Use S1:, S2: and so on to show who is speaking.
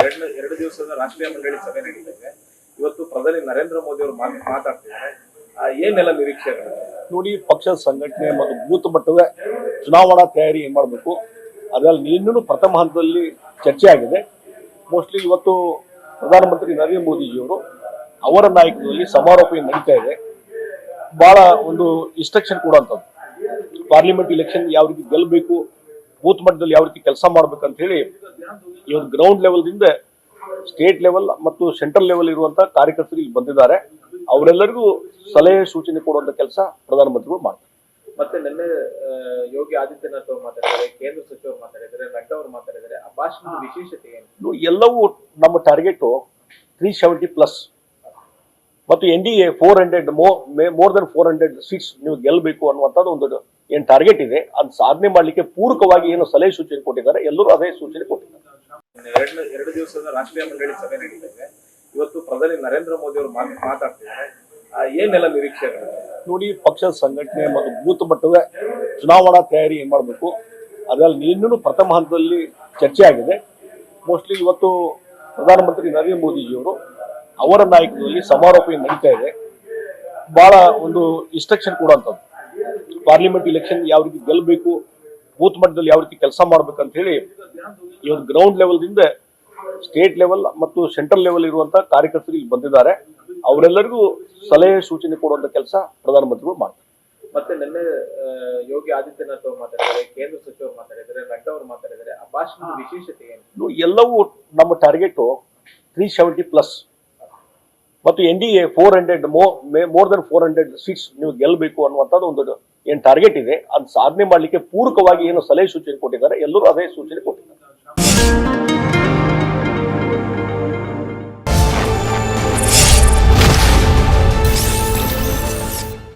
S1: ಎರಡು ಎರಡು ದಿವಸದ ರಾಷ್ಟ್ರೀಯ ಮಂಡಳಿ ಸಭೆ ನಡೀತಾ ಇವತ್ತು ಪ್ರಧಾನಿ ನರೇಂದ್ರ ಮೋದಿ ಅವರು ಮಾತು ಮಾತಾಡ್ತಿದ್ದಾರೆ. ಏನೆಲ್ಲ ನಿರೀಕ್ಷೆಗಳು?
S2: ನೋಡಿ ಪಕ್ಷದ ಸಂಘಟನೆ ಮತ್ತು ಬೂತ್ ಮಟ್ಟದ ಚುನಾವಣಾ ತಯಾರಿ ಏನ್ ಮಾಡಬೇಕು? ಅದರಲ್ಲಿ ಇನ್ನೂ ಪ್ರಥಮ ಹಂತದಲ್ಲಿ ಚರ್ಚೆ ಆಗಿದೆ. ಮೋಸ್ಟ್ಲಿ ಇವತ್ತು ಪ್ರಧಾನಮಂತ್ರಿ ನರೇಂದ್ರ ಮೋದಿಜಿಯವರು ಅವರ ನಾಯಕತ್ವದಲ್ಲಿ ಸಮಾರೋಪ ನಡೀತಾ ಇದೆ, ಬಹಳ ಒಂದು ಇನ್ಸ್ಟ್ರಕ್ಷನ್ ಕೊಡುವಂಥದ್ದು. ಪಾರ್ಲಿಮೆಂಟ್ ಇಲೆಕ್ಷನ್ ಯಾವ ರೀತಿ ಗೆಲ್ಲಬೇಕು ಬೂತ್ ಮಟ್ಟದಲ್ಲಿ ಯಾವ ರೀತಿ ಕೆಲಸ ಮಾಡ್ಬೇಕು ಅಂತ ಹೇಳಿ ಇವತ್ತು ಗ್ರೌಂಡ್ ಲೆವೆಲ್ದಿಂದ ಸ್ಟೇಟ್ ಲೆವೆಲ್ ಮತ್ತು ಸೆಂಟ್ರಲ್ ಲೆವೆಲ್ ಇರುವಂತ ಕಾರ್ಯಕರ್ತರು ಇಲ್ಲಿ ಬಂದಿದ್ದಾರೆ. ಅವರೆಲ್ಲರಿಗೂ ಸಲಹೆ ಸೂಚನೆ ಕೊಡುವಂತ ಕೆಲಸ ಪ್ರಧಾನಮಂತ್ರಿಗಳು ಮಾಡ್ತಾರೆ.
S1: ಮತ್ತೆ ನಿನ್ನೆ ಯೋಗಿ ಆದಿತ್ಯನಾಥ್ ಅವರು ಮಾತಾಡಿದ್ದಾರೆ ಕೇಂದ್ರ ಸಚಿವರು ಮಾತಾಡಿದ್ದಾರೆ ನಡ್ಡಾ ಅವರು ಮಾತಾಡಿದ್ದಾರೆ. ಆ ಭಾಷಣದ ವಿಶೇಷತೆ ಏನು?
S2: ಎಲ್ಲವೂ ನಮ್ಮ ಟಾರ್ಗೆಟ್ ತ್ರೀ ಸೆವೆಂಟಿ ಪ್ಲಸ್ ಮತ್ತು N D A four hundred more than four hundred seats ನೀವು ಗೆಲ್ಲಬೇಕು ಅನ್ನುವಂಥದ್ದು ಒಂದು ಏನು ಟಾರ್ಗೆಟ್ ಇದೆ. ಅದು ಸಾಧನೆ ಮಾಡಲಿಕ್ಕೆ ಪೂರಕವಾಗಿ ಏನು ಸಲಹೆ ಸೂಚನೆ ಕೊಟ್ಟಿದ್ದಾರೆ. ಎಲ್ಲರೂ ಅದೇ ಸೂಚನೆ ಕೊಟ್ಟಿದ್ದಾರೆ.
S1: ಎರಡು ಎರಡು ದಿವಸದ ರಾಷ್ಟ್ರೀಯ ಮಂಡಳಿ ಸಭೆ ನಡೀತಾ ಇದೆ ಇವತ್ತು ಪ್ರಧಾನಿ ನರೇಂದ್ರ ಮೋದಿ ಅವರು ಮಾತ್- ಮಾತಾಡ್ತಿದ್ದಾರೆ. ಏನೆಲ್ಲ ನಿರೀಕ್ಷೆ
S2: ನೋಡಿ ಪಕ್ಷದ ಸಂಘಟನೆ ಮತ್ತು ಬೂತ್ ಮಟ್ಟದ ಚುನಾವಣಾ ತಯಾರಿ ಏನು ಮಾಡಬೇಕು? ಅದರಲ್ಲಿ ಇನ್ನೂ ಪ್ರಥಮ ಹಂತದಲ್ಲಿ ಚರ್ಚೆ ಆಗಿದೆ. ಮೋಸ್ಟ್ಲಿ ಇವತ್ತು ಪ್ರಧಾನಮಂತ್ರಿ ನರೇಂದ್ರ ಮೋದಿಜಿಯವರು ಅವರ ನಾಯಕತ್ವದಲ್ಲಿ ಸಮಾರೋಪ ನಡೀತಾ ಇದೆ. ಬಹಳ ಒಂದು ಇನ್ಸ್ಟ್ರಕ್ಷನ್ ಕೊಡುವಂಥದ್ದು ಪಾರ್ಲಿಮೆಂಟ್ ಇಲೆಕ್ಷನ್ ಯಾವ ರೀತಿ ಗೆಲ್ಲಬೇಕು ಬೂತ್ ಮಟ್ಟದಲ್ಲಿ ಯಾವ ರೀತಿ ಕೆಲಸ ಮಾಡ್ಬೇಕು ಅಂತ ಹೇಳಿ ಇವತ್ತು ಗ್ರೌಂಡ್ ಲೆವೆಲ್ದಿಂದ ಸ್ಟೇಟ್ ಲೆವೆಲ್ ಮತ್ತು ಸೆಂಟ್ರಲ್ ಲೆವೆಲ್ ಇರುವಂತ ಕಾರ್ಯಕರ್ತರು ಇಲ್ಲಿ ಬಂದಿದ್ದಾರೆ. ಅವರೆಲ್ಲರಿಗೂ ಸಲಹೆ ಸೂಚನೆ ಕೊಡುವಂತ ಕೆಲಸ ಪ್ರಧಾನಮಂತ್ರಿಗಳು ಮಾಡ್ತಾರೆ.
S1: ಮತ್ತೆ ನಿನ್ನೆ ಯೋಗಿ ಆದಿತ್ಯನಾಥ್ ಅವರು ಮಾತಾಡಿದ್ದಾರೆ ಕೇಂದ್ರ ಸಚಿವರು ಮಾತಾಡಿದ್ದಾರೆ ನಡ್ಡಾ ಅವರು ಮಾತಾಡಿದ್ದಾರೆ. ಆ ಭಾಷಣದ ವಿಶೇಷತೆ ಏನು?
S2: ಎಲ್ಲವೂ ನಮ್ಮ ಟಾರ್ಗೆಟ್ ತ್ರೀ ಸೆವೆಂಟಿ ಪ್ಲಸ್ ಮತ್ತು N D A four hundred more than four hundred seats ನೀವು ಗೆಲ್ಲಬೇಕು ಅನ್ನುವಂಥದ್ದು ಒಂದು ಏನು ಟಾರ್ಗೆಟ್ ಇದೆ. ಅದು ಸಾಧನೆ ಮಾಡಲಿಕ್ಕೆ ಪೂರಕವಾಗಿ ಏನು ಸಲಹೆ ಸೂಚನೆ ಕೊಟ್ಟಿದ್ದಾರೆ, ಎಲ್ಲರೂ ಅದೇ ಸೂಚನೆ ಕೊಟ್ಟಿದ್ದಾರೆ.